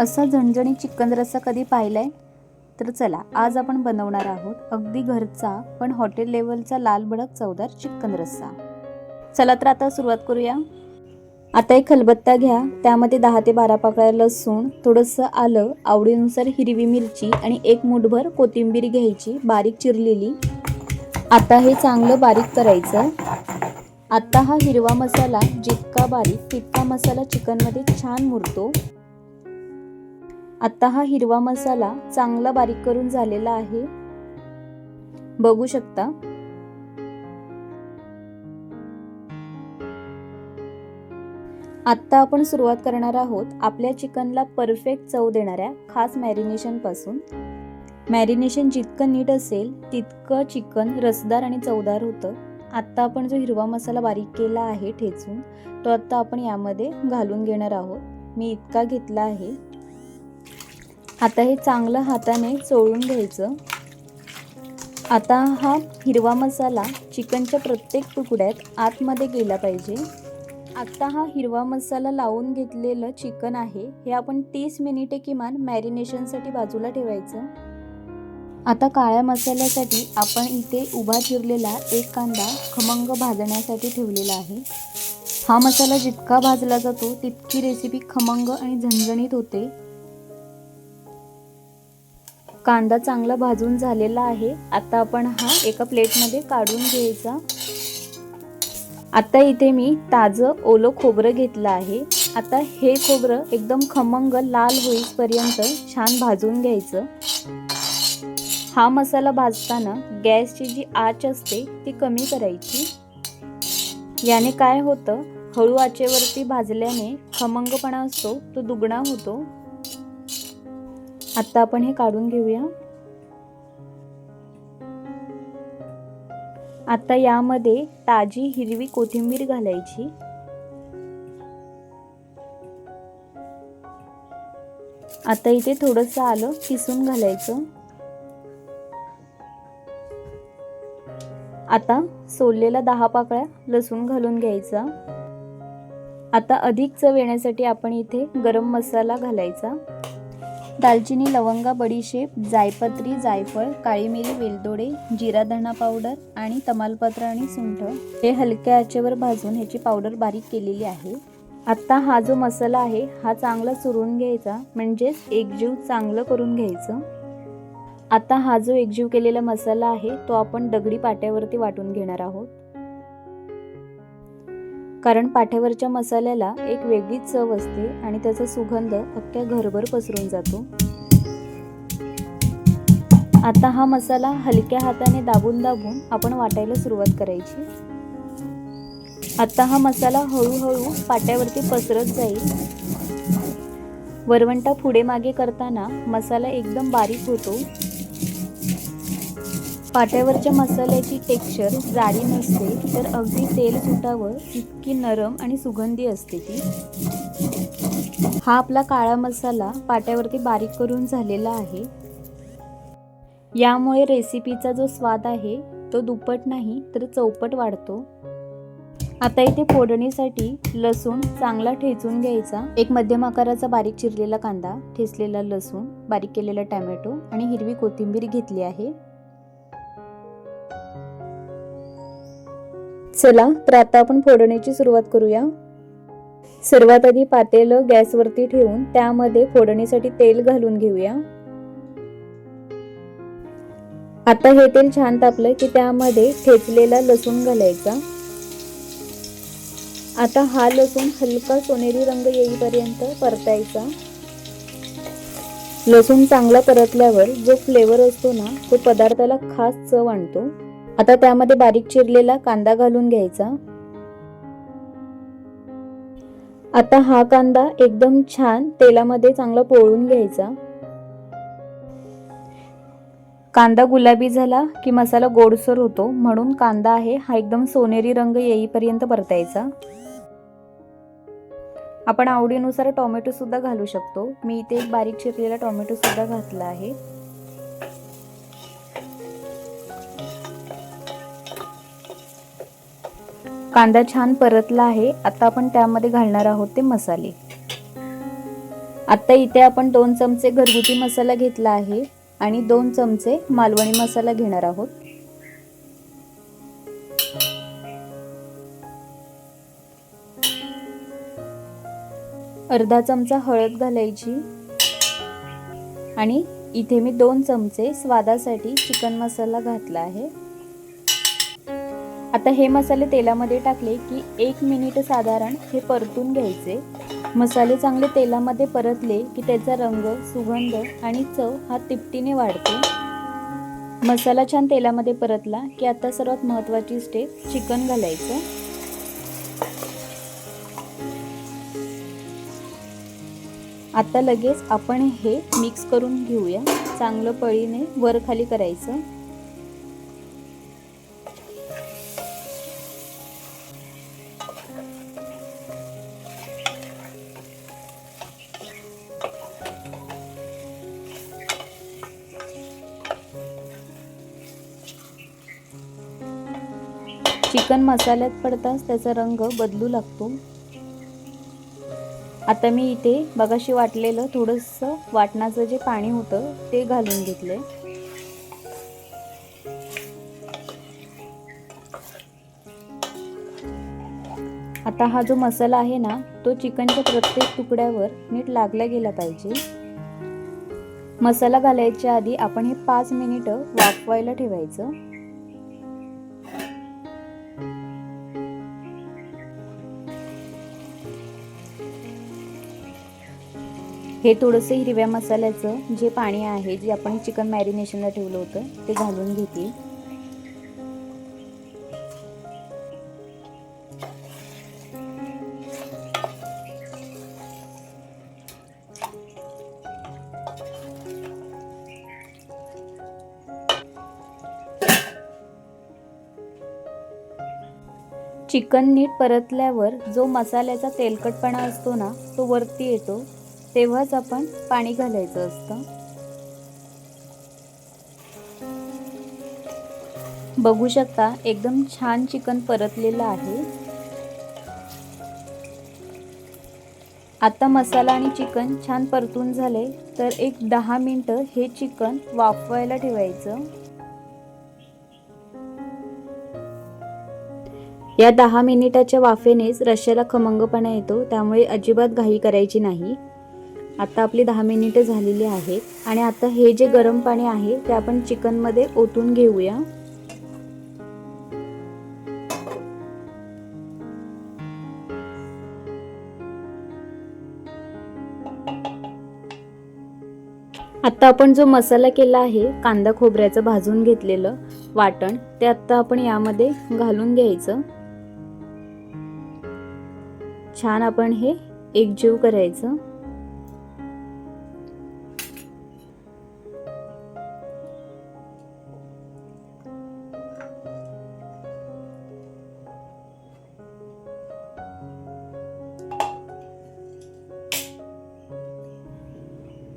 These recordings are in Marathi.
असा झणझणी चिकन रस्सा कधी पाहिलाय? तर चला आज आपण बनवणार आहोत अगदी घरचा पण हॉटेल लेवलचा लाल भडक चवदार चिकन रस्सा. चला तर आता सुरुवात करूया. आता एक खलबत्ता घ्या त्यामध्ये दहा ते बारा पाकळ्या लसूण थोडंसं आलं आवडीनुसार हिरवी मिरची आणि एक मुठभर कोथिंबीर घ्यायची बारीक चिरलेली. आता हे चांगलं बारीक करायचं. आता हा हिरवा मसाला जितका बारीक तितका मसाला चिकनमध्ये छान मुरतो. आता हा हिरवा मसाला चांगला बारीक करून झालेला आहे. बघू शकता. आत्ता आपण सुरुवात करणार आहोत आपल्या चिकनला परफेक्ट चव देणाऱ्या खास मॅरिनेशनपासून मॅरिनेशन जितकं नीट असेल तितकं चिकन रसदार आणि चवदार होतं. आत्ता आपण जो हिरवा मसाला बारीक केला आहे ठेचून तो आत्ता आपण यामध्ये घालून घेणार आहोत. मी इतका घेतला आहे. आता हे चांगलं हाताने चोळून घ्यायचं. आता हा हिरवा मसाला चिकनच्या प्रत्येक तुकड्यात आतमध्ये गेला पाहिजे. आत्ता हा हिरवा मसाला लावून घेतलेलं चिकन आहे हे आपण तीस मिनिटे किमान मॅरिनेशनसाठी बाजूला ठेवायचं. आता काळ्या मसाल्यासाठी आपण इथे उभा चिरलेला एक कांदा खमंग भाजण्यासाठी ठेवलेला आहे. हा मसाला जितका भाजला जातो तितकी रेसिपी खमंग आणि झणझणीत होते. कांदा चांगला भाजून झालेला आहे. आता आपण हा एका प्लेटमध्ये काढून घ्यायचा. आता इथे मी ताजं ओलं खोबरं घेतलं आहे. आता हे खोबरं एकदम खमंग लाल होईपर्यंत छान भाजून घ्यायचं. हा मसाला भाजताना गॅसची जी आच असते ती कमी करायची. याने काय होतं? हळू आचेवरती भाजल्याने खमंगपणा असतो तो दुगणा होतो. आता आपण हे काढून घेऊया. आता यामध्ये ताजी हिरवी कोथिंबीर घालायची. आता इथे थोडंसं आलं किसून घालायचं. आता सोललेला दहा पाकळ्या लसूण घालून घ्यायचा. आता अधिक चव येण्यासाठी आपण इथे गरम मसाला घालायचा. दालचिनी लवंगा बडीशेप जायपत्री जायफळ काळी मिरी वेलदोडे जिरा धणा पावडर आणि तमालपत्र आणि सुंठ हे हलक्या आचेवर भाजून ह्याची पावडर बारीक केलेली आहे. आत्ता हा जो मसाला आहे हा चांगला चुरून घ्यायचा म्हणजेच एकजीव चांगलं करून घ्यायचं. आता हा जो एकजीव केलेला मसाला आहे तो आपण दगडी पाट्यावरती वाटून घेणार आहोत. कारण पाठ्यावरच्या मसाल्याला एक वेगळीच चव असते आणि त्याचा सुगंध अख्ख्या घरभर पसरून जातो. आता हा मसाला हलक्या हाताने दाबून दाबून आपण वाटायला सुरुवात करायची. आता हा मसाला हळूहळू पाट्यावरती पसरत जाईल. वरवंटा पुढे मागे करताना मसाला एकदम बारीक होतो. पाट्यावरच्या मसाल्याची टेक्स्चर जाडी नसते तर अगदी तेल सुटावं इतकी नरम आणि सुगंधी असते ती. हा आपला काळा मसाला पाट्यावरती बारीक करून झालेला आहे. यामुळे रेसिपीचा जो स्वाद आहे तो दुप्पट नाही तर चौपट वाढतो. आता इथे फोडणीसाठी लसूण चांगला ठेचून घ्यायचा. एक मध्यम आकाराचा बारीक चिरलेला कांदा ठेचलेला लसूण बारीक केलेला टॅमॅटो आणि हिरवी कोथिंबीर घेतली आहे. चला तर आता आपण फोडणीची सुरुवात करूया. सर्वात आधी पातेलं गॅसवरती ठेवून त्यामध्ये फोडणीसाठी तेल घालून घेऊया. आता हे तेल छान तापलं की त्यामध्ये ठेचलेला लसूण घालायचा. आता हा लसूण हलका सोनेरी रंग येईपर्यंत परतायचा. लसूण चांगला परतल्यावर जो फ्लेवर असतो ना तो पदार्थाला खास चव आणतो. आता त्यामध्ये बारीक चिरलेला कांदा घालून घ्यायचा. आता हा कांदा एकदम छान तेलामध्ये चांगला पोळून घ्यायचा. कांदा गुलाबी झाला की मसाला गोडसर होतो म्हणून कांदा आहे हा एकदम सोनेरी रंग येईपर्यंत परतायचा. आपण आवडीनुसार टोमॅटो सुद्धा घालू शकतो. मी इथे एक बारीक चिरलेला टोमॅटो सुद्धा घातला आहे. कांदा छान परतला आहे. आता आपण त्यामध्ये घालणार आहोत ते मसाले. आता इथे आपण दोन चमचे घरगुती मसाला घेतला आहे आणि दोन चमचे मालवणी मसाला घेणार आहोत. अर्धा चमचा हळद घालायची. आणि इथे मी दोन चमचे स्वादासाठी चिकन मसाला घातला आहे. आता हे मसाले तेलामध्ये टाकले की एक मिनिट साधारण हे परतून घ्यायचे. मसाले चांगले तेलामध्ये परतले की त्याचा रंग सुगंध आणि चव हा तिपटीने वाढते. मसाला छान तेलामध्ये परतला की आता सर्वात महत्त्वाची स्टेप चिकन घालायचं. आता लगेच आपण हे मिक्स करून घेऊया. चांगलं पळीने वर खाली करायचं. चिकन मसाल्यात पडताच त्याचा रंग बदलू लागतो. आता मी इथे बघाशी वाटलेलं थोडंसं वाटणाचं जे पाणी होतं ते घालून घेतलंय. आता हा जो मसाला आहे ना तो चिकनच्या प्रत्येक तुकड्यावर नीट लागला गेला पाहिजे. मसाला घालायच्या आधी आपण हे पाच मिनिटं वाफवायला ठेवायचं. हे थोडंसं हिरव्या मसाल्याचं जे पाणी आहे जे आपण चिकन मॅरिनेशनला ठेवलं होतं ते घालून घेते. चिकन नीट परतल्यावर जो मसाल्याचा तेलकटपणा असतो ना तो वरती येतो. तेव्हाच आपण पाणी घालायचं असतं. बघू शकता एकदम छान चिकन परतलेलं आहे. आता मसाला आणि चिकन छान परतून झाले तर एक दहा मिनटं हे चिकन वाफवायला ठेवायचं. या दहा मिनिटाच्या वाफेनेच रश्याला खमंगपणा येतो त्यामुळे अजिबात घाई करायची नाही. आता आपली दहा मिनिटं झालेली आहेत. आणि आता हे जे गरम पाणी आहे ते आपण चिकनमध्ये ओतून घेऊया. आता आपण जो मसाला केला आहे कांदा खोबऱ्याचं भाजून घेतलेलं वाटण ते आत्ता आपण यामध्ये घालून घ्यायचं. छान आपण हे एकजीव करायचं.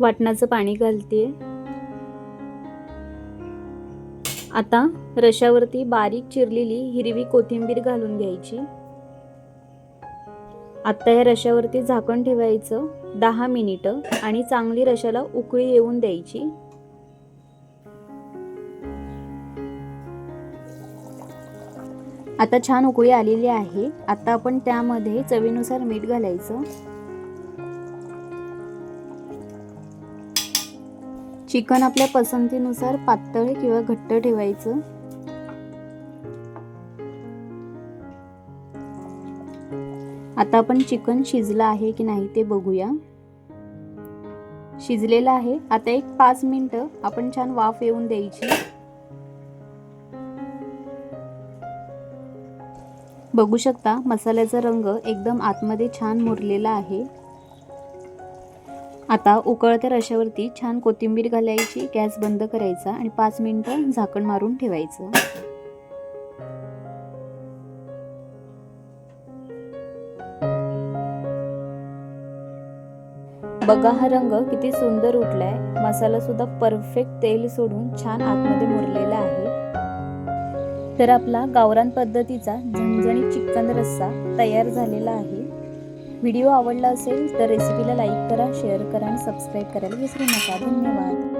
वाटणाचं पाणी घालते आता रशावरती बारीक चिरलेली हिरवी कोथिंबीर घालून घ्यायची. आत्ता या रशावरती झाकण ठेवायचं दहा मिनिटं आणि चांगली रशाला उकळी येऊन द्यायची. आता छान उकळी आलेली आहे. आता आपण त्यामध्ये चवीनुसार मीठ घालायचं. चिकन आपल्या पसंतीनुसार पातळ किंवा घट्ट ठेवायचं. आता आपण चिकन शिजलं आहे की नाही ते बघूया. शिजलेलं आहे. आता एक पाच मिनटं आपण छान वाफ येऊन द्यायची. बघू शकता मसाल्याचा रंग एकदम आतमध्ये छान मुरलेला आहे. आता उकळत्या रशावरती छान कोथिंबीर घालायची गॅस बंद करायचा आणि पाच मिनिटं झाकण मारून ठेवायचं. बघा हा रंग किती सुंदर उठलाय. मसाला सुद्धा परफेक्ट तेल सोडून छान आतमध्ये मुरलेला आहे. तर आपला गावरान पद्धतीचा झणझणीत चिकन रस्सा तयार झालेला आहे. व्हिडिओ आवडला असेल तर रेसिपीला लाईक करा शेअर करा आणि सबस्क्राईब करायला विसरू नका. धन्यवाद.